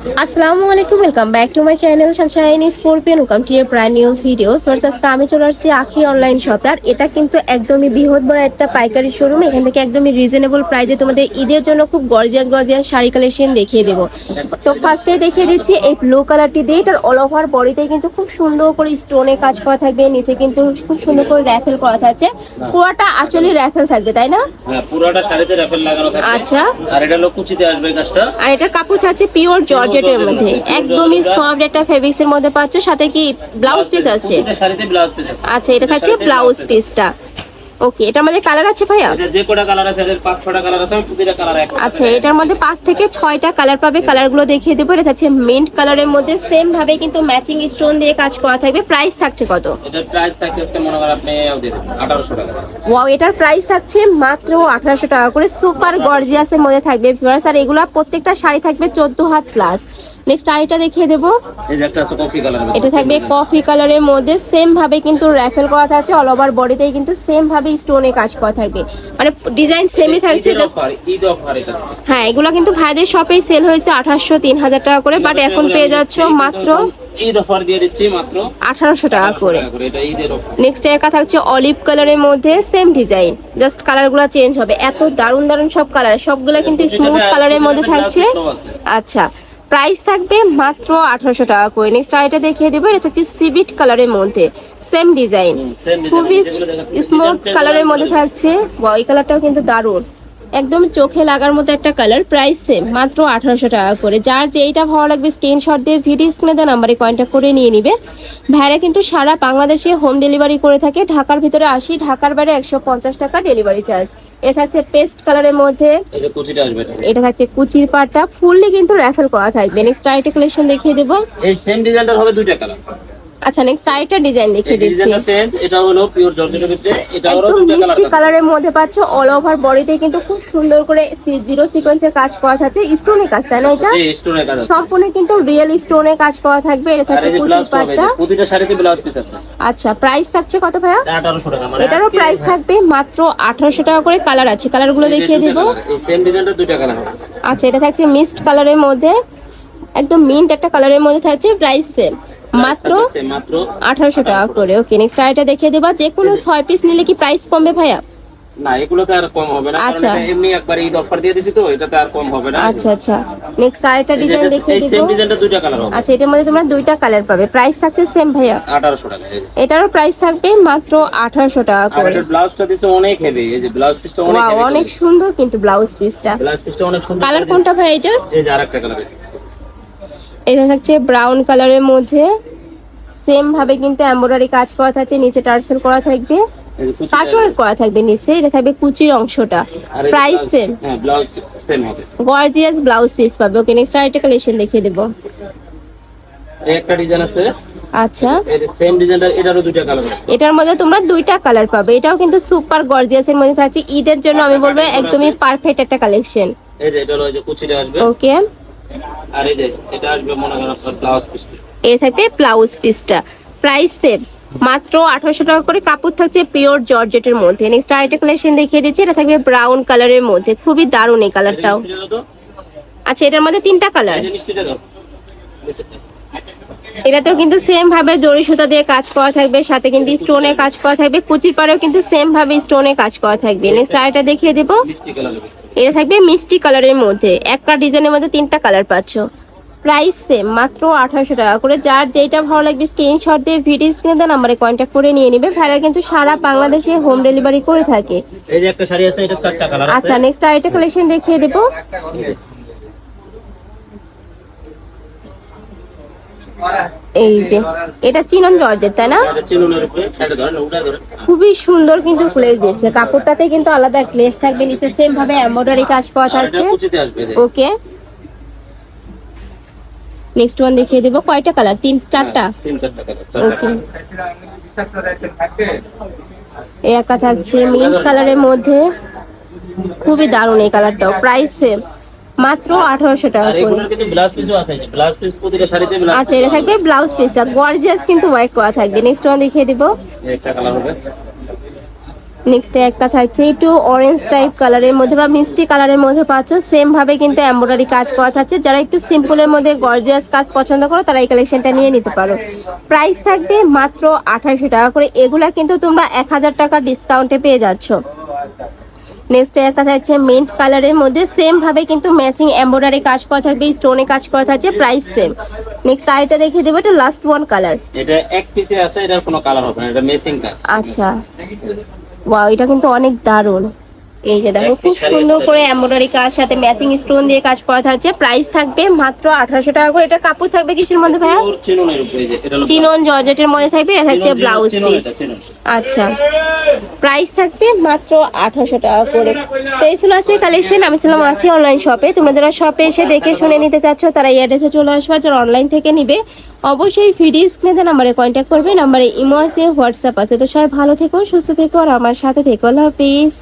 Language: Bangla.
আসসালামু আলাইকুম welcome back to my channel sunshine scorpion welcome to a brand new video first আজকে আমি চলে আসছি আখি অনলাইন শপে আর এটা কিন্তু একদমই বৃহৎ বড় একটা পাইকারি শোরুম এখান থেকে একদমই রিজনেবল প্রাইসে তোমাদের ঈদের জন্য খুব গর্জিয়াস গর্জিয়াস শাড়ি কালেকশন দেখিয়ে দেবো। তো ফার্স্টে দেখিয়ে দিচ্ছি এই ব্লু কালারটি দিয়ে। এটার অল ওভার বডিতে কিন্তু খুব সুন্দর করে স্টোনে কাজ করা থাকবে। নিচে কিন্তু খুব সুন্দর করে র্যাফেল করা থাকছে। পুরোটা আঁচলি র্যাফেল থাকবে তাই না? হ্যাঁ পুরোটা শাড়িতে র্যাফেল লাগানো থাকবে। আচ্ছা। আর এটা কুচিতে আসবে কাজটা। আর এটার কাপড় থাকছে পিওর জর্জেটের মধ্যে। একদমই সফট একটা ফেব্রিক্সের মধ্যে পাচ্ছ সাথে কি ব্লাউজ পিস আছে? শাড়িতে ব্লাউজ পিস আছে। আচ্ছা এটা থাকছে ব্লাউজ পিস পিসটা ওকে এটার মধ্যে কালার আছে ভাইয়া? এটা যে কটা কালার আছে এর পাঁচ ছটা কালার আছে আমি প্রতিটা কালার এক আচ্ছা এটার মধ্যে পাঁচ থেকে ছয়টা কালার পাবে কালারগুলো দেখিয়ে দেবো। এটা থাকছে মিন্ট কালারের মধ্যে সেম ভাবে কিন্তু ম্যাচিং স্টোন দিয়ে কাজ করা থাকবে। প্রাইস থাকছে কত? এটার প্রাইস থাকতেছে মনে করেন আপনি আঠারোশো টাকা। ওয়াও এটার প্রাইস থাকছে মাত্র আঠারোশো টাকা করে। সুপার গর্জিয়াসের মধ্যে থাকবে ভিউয়ার্স আর এগুলা প্রত্যেকটা শাড়ি থাকবে চোদ্দ হাত প্লাস নেক্সট আইটা দেখিয়ে দেবো। এই যে একটা আছে কফি কালার এটা থাকবে কফি কালারের মধ্যে সেম ভাবে কিন্তু র্যাফেল করা থাকছে অল ওভার বডিতেই কিন্তু সেম ভাবে স্টোনে কাজ করা থাকবে। মানে ডিজাইন সেমই থাকছে। হ্যাঁ এগুলো কিন্তু ভাইদের শপে সেল হয়েছে আঠাশশো তিন হাজার টাকা করে বাট এখন পেয়ে যাচ্ছ মাত্র ঈদ অফার দিয়ে দিচ্ছি মাত্র আঠারোশো টাকা করে। এটা ঈদের অফার নেক্সট এর কথা হচ্ছে অলিভ কালারের মধ্যে সেম ডিজাইন জাস্ট কালারগুলো চেঞ্জ হবে। এত দারুণ দারুণ সব কালার সবগুলো কিন্তু স্মুথ কালারের মধ্যে থাকছে। আচ্ছা প্রাইস থাকবে মাত্র আঠারোশো টাকা করে। নেক্সট আইটা দেখিয়ে দেবো এটা হচ্ছে সিভিট কালারের মধ্যে সেম ডিজাইন খুবই স্মুথ কালারের মধ্যে থাকছে। ওই কালারটাও কিন্তু দারুণ। একদম চোখে লাগার মতো একটা কালার প্রাইস সেম মাত্র আঠারোশো টাকা করে। যার যেইটা ভালো লাগবে স্ক্রিনশট দিয়ে ভিডিও স্ক্রিনে দেওয়া নাম্বারে কন্ট্যাক্ট করে নিয়ে নিবে। ভাইরা কিন্তু সারা বাংলাদেশে হোম ডেলিভারি করে থাকে। ঢাকার ভিতরে আসি ঢাকার বাইরে একশো পঞ্চাশ টাকা ডেলিভারি চার্জ এটা থাকছে পেস্ট কালারের মধ্যে। এটা থাকছে কুচির পাটটা। ফুললি কিন্তু র্যাফেল করা থাকবে। নেক্সট আইটা কালেকশন দেখিয়ে দেবো। এই সেম ডিজাইনটার হবে দুইটা কালার আচ্ছা নেক্সট আইটা ডিজাইন দেখিয়ে দিচ্ছি। এটা হলো পিওর জর্জেটের ভিতরে এটা হলো মিষ্টি কালারের মধ্যে পাচ্ছ অল ওভার বডিতে কিন্তু খুব সুন্দর করে জিরো সিকোয়েন্সের কাজ করা থাকছে। স্টোনের কাজ তাই না এটা? যে স্টোনের কাজ সম্পূর্ণ কিন্তু রিয়েল স্টোনের কাজ করা থাকবে। এটা থাকছে হবে পাটটা। প্রতিটা শাড়িতে ব্লাউজ পিস আছে। আচ্ছা প্রাইস থাকছে কত ভাইয়া? আঠারোশো টাকা মানে এটারও প্রাইস থাকবে মাত্র আঠারোশো টাকা করে কালার আছে। কালারগুলো দেখিয়ে দেবো। সেম ডিজাইনটা দুইটা কালার আচ্ছা এটা থাকছে মিস্ট কালারের মধ্যে। একদম মিন্ট একটা কালারের মধ্যে থাকছে প্রাইস সেম মাত্র আঠারোশো টাকা করে ওকে নেক্সট আইটা দেখিয়ে দেবা। যে কোনো ছয় পিস নিলে কি প্রাইস কমবে ভাইয়া? না এগুলোতে আর কম হবে না আচ্ছা। এমনি একবার ঈদ অফার দিয়ে দিছি তো এটাতে আর কম হবে না আচ্ছা আচ্ছা। নেক্সট আরেকটা ডিজাইন দেখিয়ে এই সেম ডিজাইনটা দুইটা কালার হবে। আচ্ছা এটার মধ্যে তোমরা দুইটা কালার পাবে। প্রাইস থাকছে সেম ভাইয়া। আঠারোশো টাকা এটারও প্রাইস থাকবে মাত্র আঠারোশো টাকা আর করে। এটার ব্লাউজটা দিছে অনেক হেভি এই যে ব্লাউজ পিসটা অনেক হেভি অনেক সুন্দর কিন্তু ব্লাউজ পিসটা ব্লাউজ পিসটা অনেক সুন্দর কালার কোনটা ভাই এটা? এই যে আরেকটা কালার এটা থাকছে ব্রাউন কালারের মধ্যে। সেম ভাবে কিন্তু এমব্রয়ডারি কাজ করা থাকছে নিচে টার্সেল করা থাকবে। কাটওয়ার্ক করা থাকবে নিচে এটা থাকবে কুচির অংশটা। আর price same gorgeous blouse piece পাবে। ওকে নেক্সট আরেকটা কালেকশন দেখিয়ে দেবো। একটা ডিজাইন আছে। আচ্ছা। সেম ডিজাইনটার এটারও দুইটা কালার এটার মধ্যে তোমরা দুইটা কালার পাবে। এটাও কিন্তু সুপার গর্জিয়াসের মধ্যে থাকছে। ঈদের জন্য আমি বলব একদমই পারফেক্ট একটা কালেকশন এই যে এটা হলো যে কুচিটা আসবে। ওকে আর এই যে এটা আসবে মনে করেন আপনার ব্লাউজ পিসটা এ থাকবে ব্লাউজ পিসটা প্রাইস সেম মাত্র আঠারোশো টাকা করে কাপড় থাকছে পিওর জর্জেটের মধ্যে। নেক্সট আরেকটা কালেকশন দেখিয়ে দিচ্ছি এটা থাকবে ব্রাউন কালারের মধ্যে। খুবই দারুণ এই কালারটাও আচ্ছা এটার মধ্যে তিনটা কালার। এটাতেও কিন্তু সেম ভাবে জরি সুতা দিয়ে কাজ করা থাকবে সাথে কিন্তু স্টোনের কাজ করা থাকবে কুচির পাড়েও কিন্তু সেম ভাবে স্টোনের কাজ করা থাকবে। নেক্সট আরেকটা দেখিয়ে দেবো। এটা থাকবে মিষ্টি কালারের মধ্যে। একটা ডিজাইনের মধ্যে তিনটা কালার পাচ্ছ। প্রাইস সেম মাত্র আঠারোশো টাকা করে। যার যেটা ভালো লাগবে স্ক্রিনশট দিয়ে ভিডিও স্ক্রিনে দেন নাম্বারে কন্ট্যাক্ট করে নিয়ে নিবে। ফেরা কিন্তু সারা বাংলাদেশে হোম ডেলিভারি করে থাকে। এই যে একটা শাড়ি আছে এটা চারটা কালার আছে। আচ্ছা নেক্সট আরেকটা কালেকশন দেখিয়ে দেবো। এই যে, এটা চিনন জর্জের তাই না? খুবই সুন্দর কিন্তু গ্লেজ দিচ্ছে কাপড়টাতে কিন্তু আলাদা গ্লেজ থাকবে নিচে সেম ভাবে এমব্রয়ডারি কাজ করা থাকছে। ওকে। নেক্সট ওয়ান দেখিয়ে দেবো। কয়টা কালার তিন চারটা? হ্যাঁ, ওকে। এই একটা থাকছে মিন্ট কালারের মধ্যে। খুবই দারুণ এই কালারটাও প্রাইস সেম মাত্র আঠারোশো টাকা আচ্ছা এটা থাকবে ব্লাউজ পিসটা গর্জিয়াস কিন্তু ওয়ার্ক করা থাকবে। নেক্সট ওয়ান দেখিয়ে দিব। নেক্সট একটা থাকছে একটু অরেঞ্জ টাইপ কালারের মধ্যে বা মিষ্টি কালারের মধ্যে পাচ্ছ। সেম ভাবে কিন্তু এমব্রয়ডারি কাজ করা থাকছে। যারা একটু সিম্পলের মধ্যে গর্জিয়াস কাজ পছন্দ করো তারা এই কালেকশনটা নিয়ে নিতে পারো। প্রাইস থাকবে মাত্র আঠাশশো টাকা করে। এগুলা কিন্তু তোমরা এক হাজার টাকা ডিসকাউন্টে পেয়ে যাচ্ছ। নেক্সট একটা থাকছে মিন্ট কালারের মধ্যে। সেম ভাবে কিন্তু ম্যাচিং এমব্রয়ডারি কাজ করা থাকবে স্টোনে কাজ করা থাকছে প্রাইস সেম নেক্সট আইটা দেখিয়ে দেবো এটা লাস্ট ওয়ান কালার এটা এক পিসে আছে এটার কোনো কালার হবে না এটা মেসিং কাজ। আচ্ছা। ওয়াও এটা কিন্তু অনেক দারুণ। এই যে দেখো খুব সুন্দর করে এমব্রয়ডারি কাজ সাথে ম্যাচিং স্টোন দিয়ে কাজ করা থাকছে। প্রাইস থাকবে মাত্র আঠারোশো টাকা করে। এটা কাপড় থাকবে কিসের মধ্যে ভাইয়া? চিনন জর্জেটের মধ্যে থাকবে এটা থাকছে ব্লাউজ পিস আচ্ছা। প্রাইস থাকবে মাত্র আঠারোশো টাকা করে। তো এই ছিল আজকে কালেকশন আমি ছিলাম আখি অনলাইন শপে তোমরা যারা শপে এসে দেখে শুনে নিতে চাচ্ছ তারা এই অ্যাড্রেসে চলে আসবে। যারা অনলাইন থেকে নিবে অবশ্যই ফিডি স্ক্রিনে নাম্বারে কন্ট্যাক্ট করবে। নাম্বারে ইমো আছে হোয়াটসঅ্যাপ আছে। তো সবাই ভালো থেকো সুস্থ থেকো আর আমার সাথে থেকো। আল্লাহ হাফিজ।